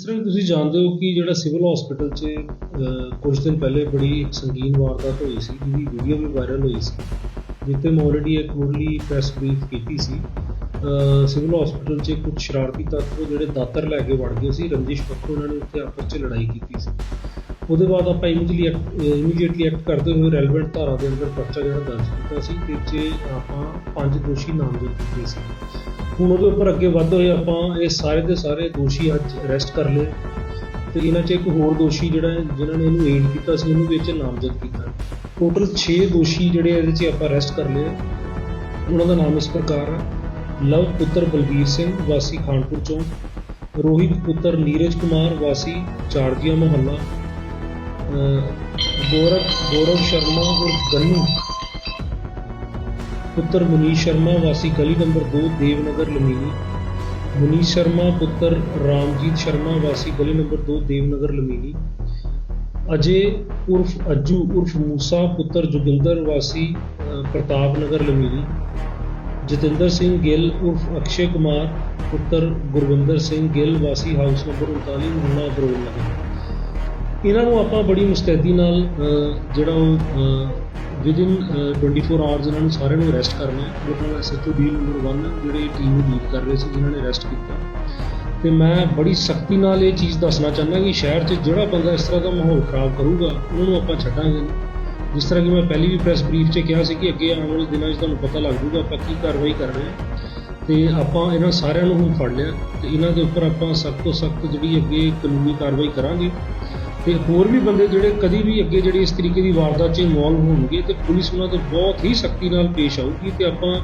ਜਿਸ ਤਰ੍ਹਾਂ ਕਿ ਤੁਸੀਂ ਜਾਣਦੇ ਹੋ ਕਿ ਜਿਹੜਾ ਸਿਵਲ ਹਸਪੀਟਲ 'ਚ ਅਹ, ਕੁਝ ਦਿਨ ਪਹਿਲੇ ਬੜੀ ਸੰਗੀਨ ਵਾਰਦਾਤ ਹੋਈ ਸੀ ਜਿਹਦੀ ਵੀਡੀਓ ਵੀ ਵਾਇਰਲ ਹੋਈ ਸੀ ਜਿੱਤੇ ਮੈਂ ਆਲਰੇਡੀ ਇੱਕ ਮੁੱਢਲੀ ਪ੍ਰੈਸ ਬਰੀਫ ਕੀਤੀ ਸੀ। ਸਿਵਲ ਹਸਪੀਟਲ 'ਚ ਕੁਝ ਸ਼ਰਾਰਤੀ ਤੱਤਵ ਜਿਹੜੇ ਦਾਤਰ ਲੈ ਕੇ ਵੜ ਗਏ ਸੀ ਰੰਜਿਸ਼ ਪੱਖੋਂ ਉਹਨਾਂ ਨੇ ਉੱਥੇ ਆਪਸ 'ਚ ਲੜਾਈ ਕੀਤੀ ਸੀ। ਉਹਦੇ ਬਾਅਦ ਆਪਾਂ ਇਮੀਡੀਏਟਲੀ ਇਮੀਡੀਏਟਲੀ ਐਕਟ ਕਰਦੇ ਹੋਏ ਰੈਲੇਵੈਂਟ ਧਾਰਾ ਦੇ ਅੰਦਰ ਪਰਚਾ ਜਿਹੜਾ ਦਰਜ ਕੀਤਾ ਸੀ ਤੇ 'ਚ ਆਪਾਂ ਪੰਜ ਦੋਸ਼ੀ ਨਾਮਜ਼ਦ ਕੀਤੇ ਸੀ। ਹੁਣ ਉਹਦੇ ਉੱਪਰ ਅੱਗੇ ਵੱਧ ਹੋਏ ਆਪਾਂ ਇਹ ਸਾਰੇ ਦੇ ਸਾਰੇ ਦੋਸ਼ੀ ਅੱਜ ਅਰੈਸਟ ਕਰ ਲਏ ਤੇ ਇਹਨਾਂ 'ਚ ਇੱਕ ਹੋਰ ਦੋਸ਼ੀ ਜਿਹੜਾ ਹੈ, ਜਿਨ੍ਹਾਂ ਨੇ ਇਹਨੂੰ ਏਡ ਕੀਤਾ ਸੀ ਉਹਨੂੰ ਵਿੱਚ ਨਾਮਜ਼ਦ ਕੀਤਾ। ਟੋਟਲ 6 ਦੋਸ਼ੀ ਜਿਹੜੇ ਇਹਦੇ 'ਚ ਆਪਾਂ ਅਰੈਸਟ ਕਰ ਲਏ। ਉਹਨਾਂ ਦਾ ਨਾਮ ਇਸ ਪ੍ਰਕਾਰ ਹੈ। ਲਵ ਪੁੱਤਰ ਬਲਬੀਰ ਸਿੰਘ ਵਾਸੀ ਖਾਨਪੁਰ ਚੌਂਕ। ਰੋਹਿਤ ਪੁੱਤਰ ਨੀਰਜ ਕੁਮਾਰ ਵਾਸੀ ਚਾੜਜੀਆ ਮੁਹੱਲਾ। ਗੌਰਵ ਗੌਰਵ ਸ਼ਰਮਾ ਉਰਫ ਗੰਨੂ। ਪੁੱਤਰ ਮੁਨੀਸ਼ ਸ਼ਰਮਾ, ਵਾਸੀ ਗਲੀ ਨੰਬਰ 2 ਦੇਵਨਗਰ ਲਮੀਨੀ ਮੁਨੀਸ਼ ਸ਼ਰਮਾ, ਪੁੱਤਰ ਰਾਮਜੀਤ ਸ਼ਰਮਾ, ਵਾਸੀ ਗਲੀ ਨੰਬਰ 2 ਦੇਵਨਗਰ ਲਮੀਨੀ ਅਜੇ ਉਰਫ ਅੱਜੂ, ਉਰਫ ਮੂਸਾ, ਪੁੱਤਰ ਜੋਗਿੰਦਰ, ਵਾਸੀ ਪ੍ਰਤਾਪ ਨਗਰ ਲਮੀਨੀ ਜਤਿੰਦਰ ਸਿੰਘ ਗਿੱਲ, ਉਰਫ ਅਕਸ਼ੇ ਕੁਮਾਰ, ਪੁੱਤਰ ਗੁਰਵਿੰਦਰ ਸਿੰਘ ਗਿੱਲ, ਵਾਸੀ ਹਾਊਸ ਨੰਬਰ 39 ਮੁੰਨਾ ਬਰੋਲ ਨਗਰ। ਇਹਨਾਂ ਨੂੰ ਆਪਾਂ ਬੜੀ ਮੁਸਤੈਦੀ ਨਾਲ ਜਿਹੜਾ ਉਹ ਵਿਦਿਨ 24 ਆਵਰਸ ਇਹਨਾਂ ਨੂੰ ਸਾਰਿਆਂ ਨੂੰ ਅਰੈਸਟ ਕਰਨਾ ਹੈ। ਉਹਦੇ ਨਾਲ ਐਸਐਚਓ ਡੀ ਨੰਬਰ 1 ਜਿਹੜੇ ਟੀਮ ਨੂੰ ਲੀਡ ਕਰ ਰਹੇ ਸੀ, ਜਿਨ੍ਹਾਂ ਨੇ ਅਰੈਸਟ ਕੀਤਾ। ਤੇ ਮੈਂ ਬੜੀ ਸਖਤੀ ਨਾਲ ਇਹ ਚੀਜ਼ ਦੱਸਣਾ ਚਾਹੁੰਦਾ ਕਿ ਸ਼ਹਿਰ 'ਚ ਜਿਹੜਾ ਬੰਦਾ ਇਸ ਤਰ੍ਹਾਂ ਦਾ ਮਾਹੌਲ ਖਰਾਬ ਕਰੂਗਾ ਨੂੰ ਆਪਾਂ ਛੱਡਾਂਗੇ ਜਿਸ ਤਰ੍ਹਾਂ ਕਿ ਮੈਂ ਪਹਿਲੀ ਵੀ ਪ੍ਰੈਸ ਬਰੀਫ 'ਚ ਕਿਹਾ ਸੀ ਕਿ ਅੱਗੇ ਆਉਣ ਵਾਲੇ ਦਿਨਾਂ 'ਚ ਤੁਹਾਨੂੰ ਪਤਾ ਲੱਗ ਜੂਗਾ ਆਪਾਂ ਕੀ ਕਾਰਵਾਈ ਕਰ ਰਹੇ ਹਾਂ। ਤੇ ਆਪਾਂ ਇਹਨਾਂ ਸਾਰਿਆਂ ਨੂੰ ਹੁਣ ਫੜ ਲਿਆ। ਤੇ ਇਹਨਾਂ ਦੇ ਉੱਪਰ ਆਪਾਂ ਸਖਤ ਤੋਂ ਸਖਤ ਜਿਹੜੀ ਅੱਗੇ ਕਾਨੂੰਨੀ ਕਾਰਵਾਈ ਕਰਾਂਗੇ। ਤੇ ਹੋਰ ਵੀ ਬੰਦੇ ਜਿਹੜੇ ਕਦੀ ਵੀ ਅੱਗੇ ਜਿਹੜੀ ਇਸ ਤਰੀਕੇ ਦੀ ਵਾਰਦਾਤ 'ਚ ਇਨਵੋਲਵ ਹੋਣਗੇ ਤੇ ਪੁਲਿਸ ਉਹਨਾਂ ਤੇ ਬਹੁਤ ਹੀ ਸਖਤੀ ਨਾਲ ਪੇਸ਼ ਆਊਗੀ ਤੇ ਆਪਾਂ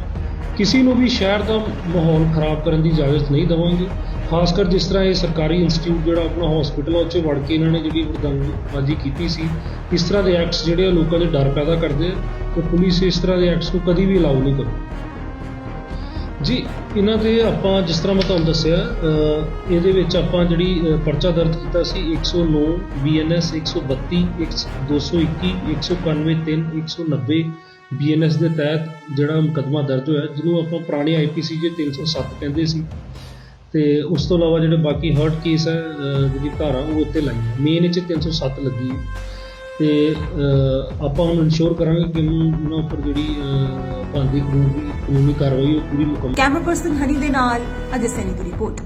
ਕਿਸੇ ਨੂੰ ਵੀ ਸ਼ਹਿਰ ਦਾ ਮਾਹੌਲ ਖਰਾਬ ਕਰਨ ਦੀ ਇਜਾਜ਼ਤ ਨਹੀਂ ਦੇਵਾਂਗੇ। ਖਾਸ ਕਰ ਜਿਸ ਤਰ੍ਹਾਂ ਇਹ ਸਰਕਾਰੀ ਇੰਸਟੀਚਿਊਟ ਜਿਹੜਾ ਆਪਣਾ ਹਸਪੀਟਲ ਆ ਉਹ 'ਚ ਵੜ ਕੇ ਇਹਨਾਂ ਨੇ ਜਿਹੜੀ ਵਰਦੰਗਬਾਜ਼ੀ ਕੀਤੀ ਸੀ, ਇਸ ਤਰ੍ਹਾਂ ਦੇ ਐਕਟਸ ਜਿਹੜੇ ਆ ਲੋਕਾਂ ਦੇ ਡਰ ਪੈਦਾ ਕਰਦੇ ਆ ਤੇ ਪੁਲਿਸ ਇਸ ਤਰ੍ਹਾਂ ਦੇ ਐਕਟਸ ਨੂੰ ਕਦੀ ਵੀ ਅਲਾਉ ਨਹੀਂ ਕਰੂ ਜੀ, ਇਹਨਾਂ ਦੇ ਆਪਾਂ ਜਿਸ ਤਰ੍ਹਾਂ ਮੈਂ ਤੁਹਾਨੂੰ ਦੱਸਿਆ ਇਹਦੇ ਵਿੱਚ ਆਪਾਂ ਜਿਹੜੀ ਪਰਚਾ ਦਰਜ ਕੀਤਾ ਸੀ 109 ਬੀਐਨਐਸ 132 221 191 3 190 ਬੀਐਨਐਸ ਦੇ ਤਹਿਤ ਜਿਹੜਾ ਮੁਕੱਦਮਾ ਦਰਜ ਹੋਇਆ, ਜਿਹਨੂੰ ਆਪਾਂ ਪੁਰਾਣੀ ਆਈਪੀਸੀ ਜੇ 307 ਕਹਿੰਦੇ ਸੀ। ਤੇ ਉਸ ਤੋਂ ਇਲਾਵਾ ਜਿਹੜੇ ਬਾਕੀ ਹਰਟ ਕੇਸ ਹੈ ਜਿਹੜੀ ਧਾਰਾ, ਉਹ ਉੱਤੇ ਲਾਈਆਂ। ਮੇਨ ਇਹ 'ਚ 307 ਲੱਗੀ ਹੈ। ਤੇ ਆਪਾਂ ਹੁਣ ਇਨਸ਼ੋਰ ਕਰਾਂਗੇ ਕਿ ਉਹਨਾਂ ਉੱਪਰ ਜਿਹੜੀ ਅਹ, ਬਣਦੀ ਕਾਨੂੰਨੀ ਕਾਨੂੰਨੀ ਕਾਰਵਾਈ ਉਹ ਪੂਰੀ ਮੁਕੰਮਲ ਕੈਮਰਾ ਪਰਸਨ ਹਨੀ ਦੇ ਨਾਲ ਅਜੇ ਸੈਨੀ ਦੀ ਰਿਪੋਰਟ।